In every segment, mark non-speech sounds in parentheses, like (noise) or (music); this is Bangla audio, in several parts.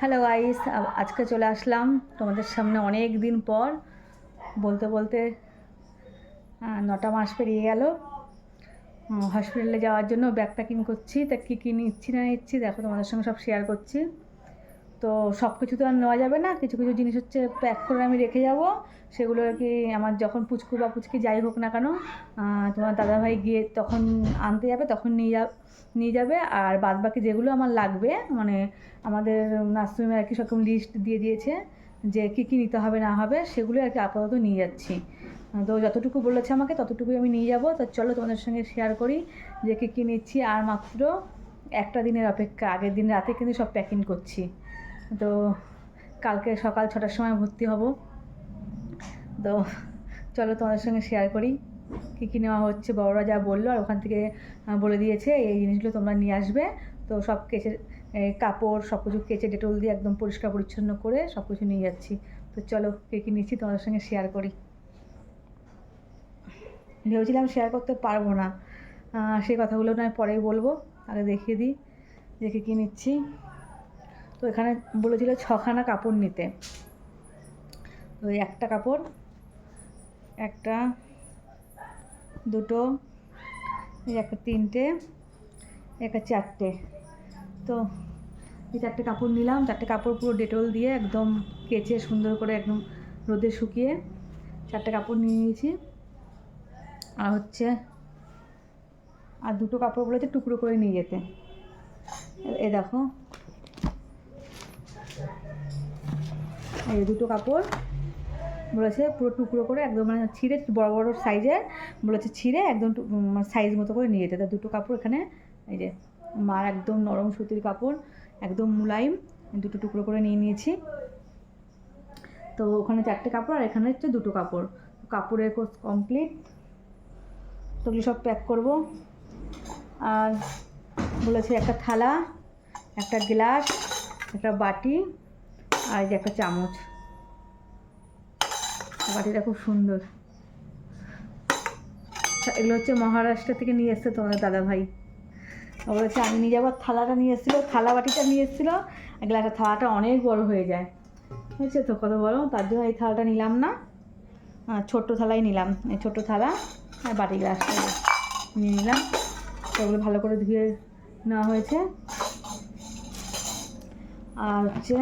হ্যালো আইস আজকে চলে আসলাম তোমাদের সামনে অনেক দিন পর। বলতে বলতে নটা মাস পেরিয়ে গেল। হসপিটালে যাওয়ার জন্য ব্যাগ প্যাকিং করছি। তা কী কী নিচ্ছি না নিচ্ছি, দেখো তোমাদের সঙ্গে সব শেয়ার করছি। তো সব কিছু তো আর নেওয়া যাবে না। কিছু কিছু জিনিস হচ্ছে প্যাক করে আমি রেখে যাব। সেগুলো আর কি আমার যখন পুচকু বা পুচকি যাই হোক না কেন তোমার দাদাভাই গিয়ে তখন আনতে যাবে, তখন নিয়ে যা নিয়ে যাবে। আর বাদ বাকি যেগুলো আমার লাগবে মানে আমাদের নার্সিংহোমে আর কি সব লিস্ট দিয়ে দিয়েছে যে কী কী নিতে হবে না হবে, সেগুলো আর কি আপাতত নিয়ে যাচ্ছি। তো যতটুকু বলেছে আমাকে, ততটুকুই আমি নিয়ে যাব। তো চলো তোমাদের সঙ্গে শেয়ার করি যে কী কী নিচ্ছি। আর মাত্র একটা দিনের অপেক্ষা, আগের দিন রাতে কিন্তু সব প্যাকিং করছি। তো কালকে সকাল ছটার সময় ভর্তি হব। তো চলো তোমাদের সঙ্গে শেয়ার করি কী কী নেওয়া হচ্ছে। বড়রা যা বলল আর ওখান থেকে বলে দিয়েছে এই জিনিসগুলো তোমরা নিয়ে আসবে। তো সব কেচে কাপড় সব কিছু কেচে ডেটল দিয়ে একদম পরিষ্কার পরিচ্ছন্ন করে সব কিছু নিয়ে যাচ্ছি। তো চলো কী কী নিচ্ছি তোমাদের সঙ্গে শেয়ার করি। ভেবেছিলাম শেয়ার করতে পারব না। সেই কথাগুলো নয় পরেই বলব আগে দেখিয়ে দিই কী কী নিচ্ছি। তো এখানে বলেছিল ছখানা কাপড় নিতে। তো একটা কাপড়, একটা, দুটো একটা তিনটে একটা চারটে। তো এই চারটে কাপড় নিলাম, চারটে কাপড় পুরো ডেটল দিয়ে একদম কেচে সুন্দর করে একদম রোদে শুকিয়ে চারটে কাপড় নিয়ে নিয়েছি। আর হচ্ছে, আর দুটো কাপড় বলেছে টুকরো করে নিয়ে যেতে। এ দেখো দুটো কাপড় বলেছে পুরো টুকরো করে একদম মানে ছিঁড়ে বড় বড় সাইজের বলেছে ছিঁড়ে একদম সাইজ মতো করে নিয়ে যেতে। তা দুটো কাপড় এখানে এই যে মার একদম নরম সুতির কাপড়, একদম মুলায়ম, দুটো টুকরো করে নিয়ে নিয়েছি। তো ওখানে চারটে কাপড় আর এখানে হচ্ছে দুটো কাপড়। কাপড়ের কোর্স কমপ্লিট তো সব প্যাক করব। আর বলেছে একটা থালা, একটা গ্লাস একটা বাটি আর একটা চামচ। বাটিটা খুব সুন্দর। এগুলো হচ্ছে মহারাষ্ট্র থেকে নিয়ে এসছে তোমাদের দাদা ভাই বলেছে আমি নিয়ে যাব থালাটা নিয়ে এসেছিল, থালা বাটিটা নিয়ে এসেছিল গ্লাসের থালাটা অনেক বড় হয়ে যায়। হয়েছে তো কত বড়? তার জন্য এই থালাটা নিলাম না। ছোট্ট থালাই নিলাম, এই ছোট্ট থালা আর বাটি গ্লাসটা নিয়ে নিলাম। ওগুলো ভালো করে ধুয়ে নেওয়া হয়েছে। আর হচ্ছে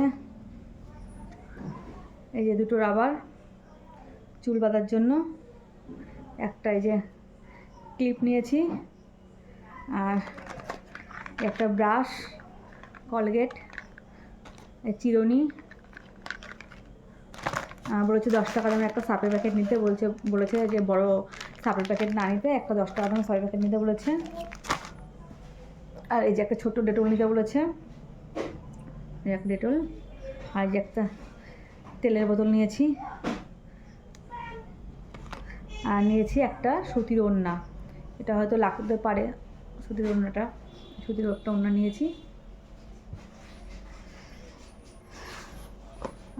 এই যে দুটো রাবার, চুল বাঁধার জন্য। একটা এই যে ক্লিপ নিয়েছি, আর একটা ব্রাশ, কলগেট চিরুনি। বলেছে দশ টাকা দামের একটা সাপের প্যাকেট নিতে, বলছে, বলেছে যে বড় সাপের প্যাকেট না নিতে, একটা দশ টাকা দামের সাপের প্যাকেট নিতে বলেছে। আর এই যে একটা ছোট্ট ডেটল নিতে বলেছে। একটা ডেটল। আর যে একটা তেলের বোতল নিয়েছি। আর নিয়েছি একটা সুতির ওড়না। এটা হয়তো লাগতে পারে সুতির ওড়নাটা। সুতির একটা ওড়না নিয়েছি।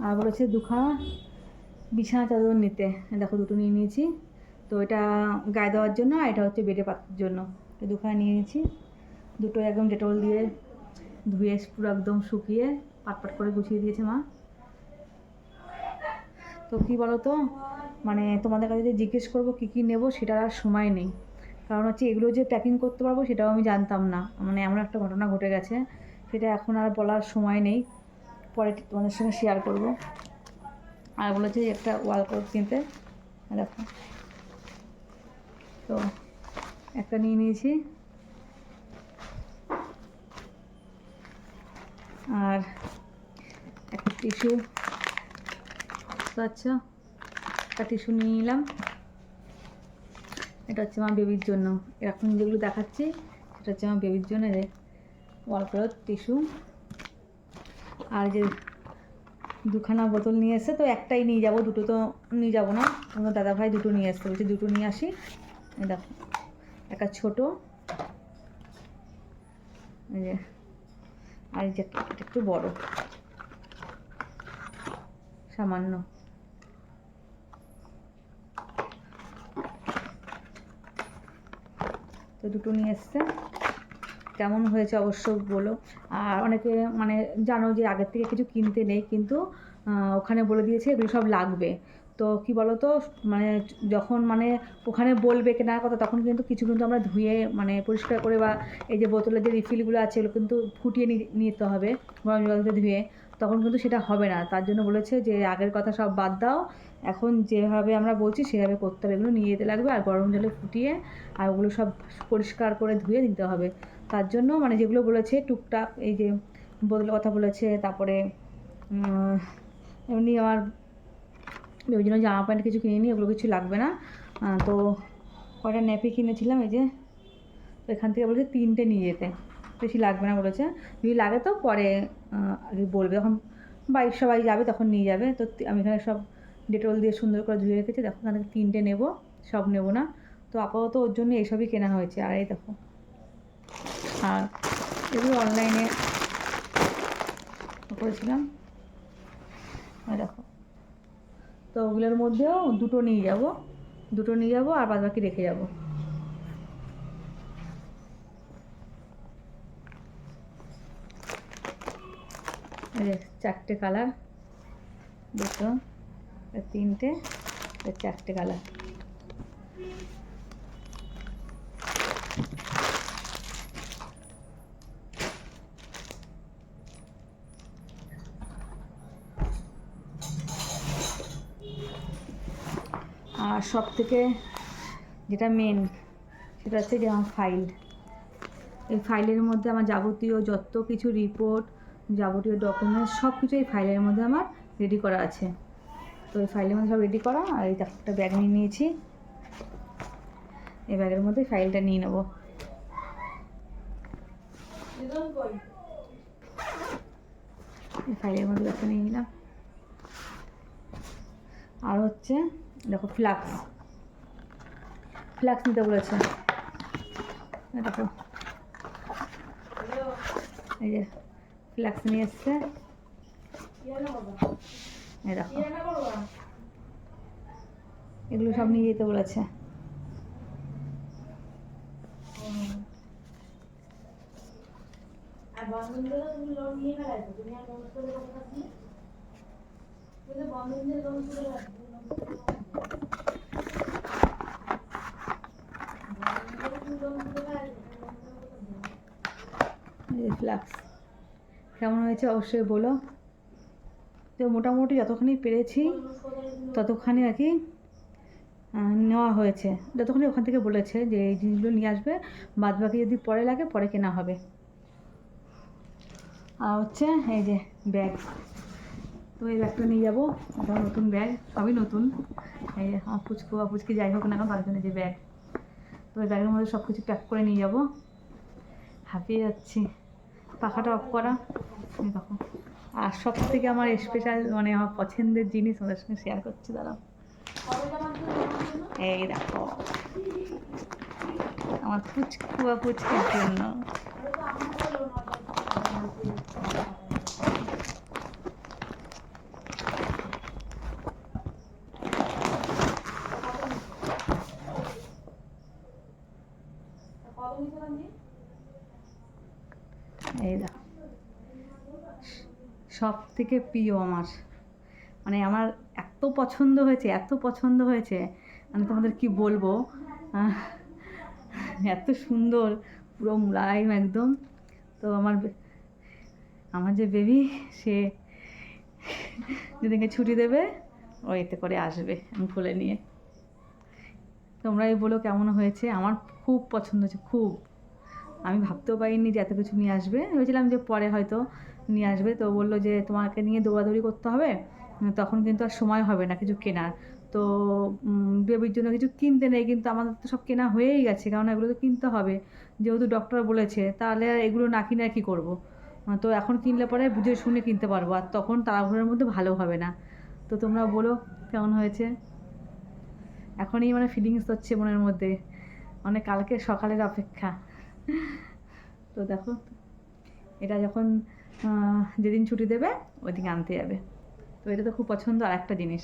আর বলেছে দুখানা বিছানা চাদর নিতে। দেখো দুটো নিয়ে নিয়েছি। তো এটা গায়ে দেওয়ার জন্য আর এটা হচ্ছে বেডে পাতার জন্য। দুখানা নিয়ে নিয়েছি। দুটো একদম ডেটল দিয়ে ধুয়ে পুরো একদম শুকিয়ে পাট পাট করে গুছিয়ে দিয়েছে মা। তো কী বলো তো মানে তোমাদের কাছে যে জিজ্ঞেস করব কী কী নেব সেটার আর সময় নেই। কারণ হচ্ছে এগুলো যে প্যাকিং করতে পারব সেটাও আমি জানতাম না। মানে এমন একটা ঘটনা ঘটে গেছে, সেটা এখন আর বলার সময় নেই। পরে তোমাদের সঙ্গে শেয়ার করব। আর বলেছে একটা ওয়াল ক্লথ কিনতে। দেখো। তো একটা নিয়ে নিয়েছি। আর একটা টিস্যু আচ্ছা একটা টিস্যু নিয়ে নিলাম। এটা হচ্ছে আমার বেবির জন্য। এখন যেগুলো দেখাচ্ছি, সেটা হচ্ছে আমার বেবির জন্য যে ক্লথ টিস্যু আর যে দুখানা বোতল নিয়ে এসে তো একটাই নিয়ে যাব, দুটো তো নিয়ে যাব না। আমার দাদা ভাই দুটো নিয়ে আসতে বলছে দুটো নিয়ে আসি। দেখো, একটা ছোটো আর যে একটু বড়, সামান্য। তো দুটো নিয়ে এসছে। কেমন হয়েছে অবশ্য বলো। আর অনেকে মানে জানো যে আগের থেকে কিছু কিনতে নেই, কিন্তু ওখানে বলে দিয়েছে এগুলো সব লাগবে। তো কি বলো তো মানে যখন মানে ওখানে বলবে কেনার কথা, তখন কিন্তু কিছু কিন্তু আমরা ধুয়ে মানে পরিষ্কার করে বা এই যে বোতলের যে রিফিলগুলো আছে, এগুলো কিন্তু ফুটিয়ে নিতে হবে গরম জলতে ধুয়ে। তখন কিন্তু সেটা হবে না। তার জন্য বলেছে যে আগের কথা সব বাদ দাও। এখন যেভাবে আমরা বলছি, সেভাবে করতে হবে। এগুলো নিয়ে যেতে লাগবে আর গরম জলে ফুটিয়ে আর ওগুলো সব পরিষ্কার করে ধুয়ে দিতে হবে। তার জন্য মানে যেগুলো বলেছে, টুকটাক এই যে বোতলের কথা বলেছে, তারপরে এমনি আমার ওই জন্য জামা প্যান্ট কিছু কিনে নিই ওগুলো কিছু লাগবে না। তো কয়টা ন্যাপি কিনেছিলাম, এই যে এখান থেকে বলেছে তিনটে নিয়ে যেতে। বেশি লাগবে না বলেছে। যদি লাগে তো পরে আগে বলবে। যখন বাড়ির সবাই যাবে, তখন নিয়ে যাবে। তো, আমি এখানে সব ডেটল দিয়ে সুন্দর করে ধুয়ে রেখেছি। দেখো এখান তিনটে নেব, সব নেব না। তো আপাতত ওর জন্য এইসবই কেনা হয়েছে। আর এই দেখো। আর এগুলো অনলাইনে করেছিলাম। দেখো। তো ওগুলোর মধ্যেও দুটো নিয়ে যাব। দুটো নিয়ে যাব আর বাদ বাকি রেখে যাব। চারটে কালার আর তিনটে চারটে কালার। আর সব থেকে যেটা মেন সেটা হচ্ছে যে আমার ফাইল এই ফাইলের মধ্যে আমার যাবতীয় যত কিছু রিপোর্ট যাবতীয় ডকুমেন্টস সব কিছু এই ফাইলের মধ্যে আমার রেডি করা আছে। তো এই ফাইলের মধ্যে সব রেডি করা, আর এই একটা ব্যাগ নিয়ে নিয়েছি। এই ব্যাগের মধ্যে ফাইলটা নিয়ে নেব। এই ফাইলের মধ্যে ব্যাগটা নিয়ে নিলাম। আর হচ্ছে, দেখো ফ্লাক্স ফ্লাক্স নিতে বলেছে। দেখো। এই যে ফ্লাক্স নিয়ে এসছে। এই দেখো। এগুলো সব নিয়ে যেতে বলেছে। ফ্লাক্স কেমন হয়েছে অবশ্যই বলো। তো মোটামুটি যতখানি পেরেছি ততখানি আর কি নেওয়া হয়েছে। যতখানি ওখান থেকে বলেছে যে এই জিনিসগুলো নিয়ে আসবে বাদ বাকি যদি পরে লাগে পরে কেনা হবে। আর হচ্ছে এই যে ব্যাগ। তো এই ব্যাগটা নিয়ে যাব, এটা নতুন ব্যাগ, সবই নতুন। এই যে বা পুচকি যাই হোক না কেন, তার জন্য যে ব্যাগ। তো ওই ব্যাগের মধ্যে সব কিছু প্যাক করে নিয়ে যাব। হাঁপিয়ে যাচ্ছি। পাখাটা অফ করা। দেখো। আর সব থেকে আমার স্পেশাল মানে আমার পছন্দের জিনিস ওদের সঙ্গে শেয়ার করছি, দাঁড়াও। এই দেখো। আমার ফুচকা বা পুচকির জন্য এই দেখো সব থেকে প্রিয় আমার। মানে আমার এত পছন্দ হয়েছে, এত পছন্দ হয়েছে। আমি তোমাদের কি বলব? এত সুন্দর, পুরো মুলায়ম একদম। তো আমার আমার যে বেবি সে যেদিনকে ছুটি দেবে, ও এতে করে আসবে, আমি কোলে নিয়ে। তোমরাই বলো কেমন হয়েছে? আমার খুব পছন্দ হয়েছে, খুব। আমি ভাবতেও পারিনি যে এত কিছু নিয়ে আসবে। ভেবেছিলাম যে পরে হয়তো নিয়ে আসবে। তো বলল যে তোমাকে নিয়ে দৌড়াদৌড়ি করতে হবে, তখন কিন্তু আর সময় হবে না কিছু কেনার। তো বেবির জন্য কিছু কিনতে নেই, কিন্তু আমাদের তো সব কেনা হয়েই গেছে, কারণ এগুলো তো কিনতে হবে। যেহেতু ডক্টর বলেছে, তাহলে এগুলো না কিনে আর কী করব? তো এখন কিনলে পরে বুঝে শুনে কিনতে পারব, আর তখন তাড়াহুড়োর মধ্যে ভালো হবে না। তো তোমরা বলো কেমন হয়েছে? এখনই মানে ফিলিংস হচ্ছে মনের মধ্যে। মানে কালকে সকালের অপেক্ষা। (laughs) তো দেখো, এটা যখন যেদিন ছুটি দেবে ওই দিন আনতে যাবে। তো এটা তো খুব পছন্দ আর একটা জিনিস।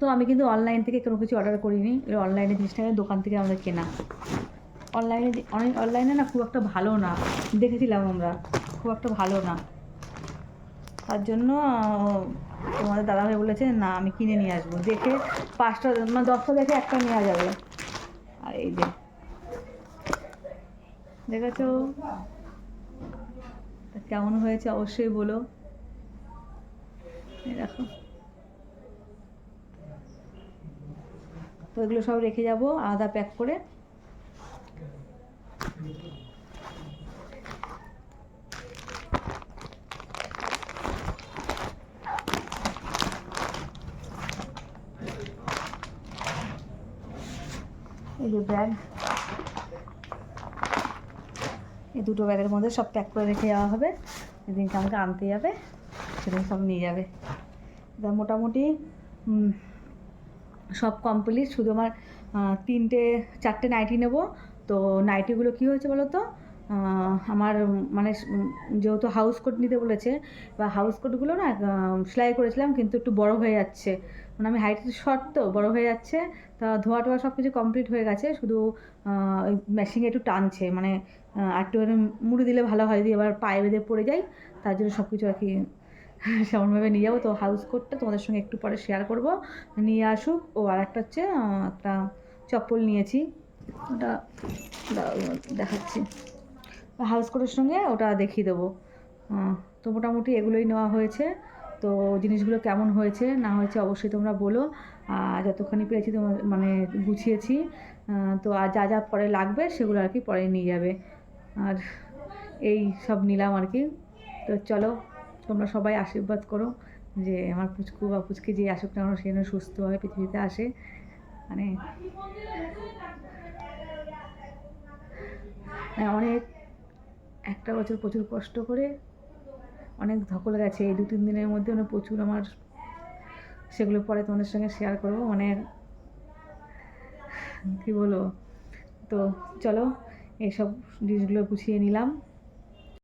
তো আমি কিন্তু অনলাইন থেকে কোনো কিছু অর্ডার করিনি। এটা অনলাইনে জিনিসটা দোকান থেকে আমাদের কেনা। অনলাইনে অনেক অনলাইনে না খুব একটা ভালো না। দেখেছিলাম আমরা, খুব একটা ভালো না। তার জন্য, তোমাদের দাদাভাই বলেছে, না, আমি কিনে নিয়ে আসব। দেখে পাঁচটা মানে দশটা দেখে একটা নেওয়া যাবে। আর এই যে দেখেছ? কেমন হয়েছে অবশ্যই বলো। দেখো। তো এগুলো সব রেখে যাব, আলাদা প্যাক করে। এই যে ব্যাগ এই দুটো ব্যাগের মধ্যে সব প্যাক করে রেখে যাওয়া হবে। যেদিনকে আমাকে আনতে যাবে, সেদিন সব নিয়ে যাবে। এবার মোটামুটি সব কমপ্লিট শুধু আমার তিনটে, চারটে নাইটি নেব। তো নাইটিগুলো কী হয়েছে বলো তো আমার মানে যেহেতু হাউস কোট নিতে বলেছে, বা হাউস কোটগুলো না সেলাই করেছিলাম, কিন্তু একটু বড় হয়ে যাচ্ছে। মানে আমি হাইট শর্ট তো, বড় হয়ে যাচ্ছে, তা ধোয়া টোয়া সব কিছু কমপ্লিট হয়ে গেছে, শুধু ওই মেশিনে একটু টানছে। মানে একটু মুড়ি দিলে ভালো হয় যদি এবার পায়ে বেঁধে পড়ে যাই, তার জন্য সব কিছু আর কি (laughs) সেমনভাবে নিয়ে যাব। তো হাউস কোটটা তোমাদের সঙ্গে একটু পরে শেয়ার করব। নিয়ে আসুক, ও আর একটা হচ্ছে একটা চপ্পল নিয়েছি। ওটা দেখাচ্ছি। হাউস কোটের সঙ্গে ওটা দেখিয়ে দেবো। তো মোটামুটি এগুলোই নেওয়া হয়েছে। তো জিনিসগুলো কেমন হয়েছে, না হয়েছে অবশ্যই তোমরা বলো। আর যতখানি পেরেছি তোমার মানে গুছিয়েছি। তো আর যা যা পরে লাগবে সেগুলো আর কি পরে নিয়ে যাবে। আর এই সব নিলাম আর কি। তো চলো, তোমরা সবাই আশীর্বাদ করো যে আমার পুচকু বা পুচকি যে আসুক না সে যেন সুস্থভাবে পৃথিবীতে আসে। মানে মানে অনেক একটা বছর প্রচুর কষ্ট করে অনেক ধকল গেছে। এই দু তিন দিনের মধ্যে মানে প্রচুর আমার সেগুলো পরে তোমাদের সঙ্গে শেয়ার করব। মানে কী বলো তো চলো, এইসব জিনিসগুলো গুছিয়ে নিলাম।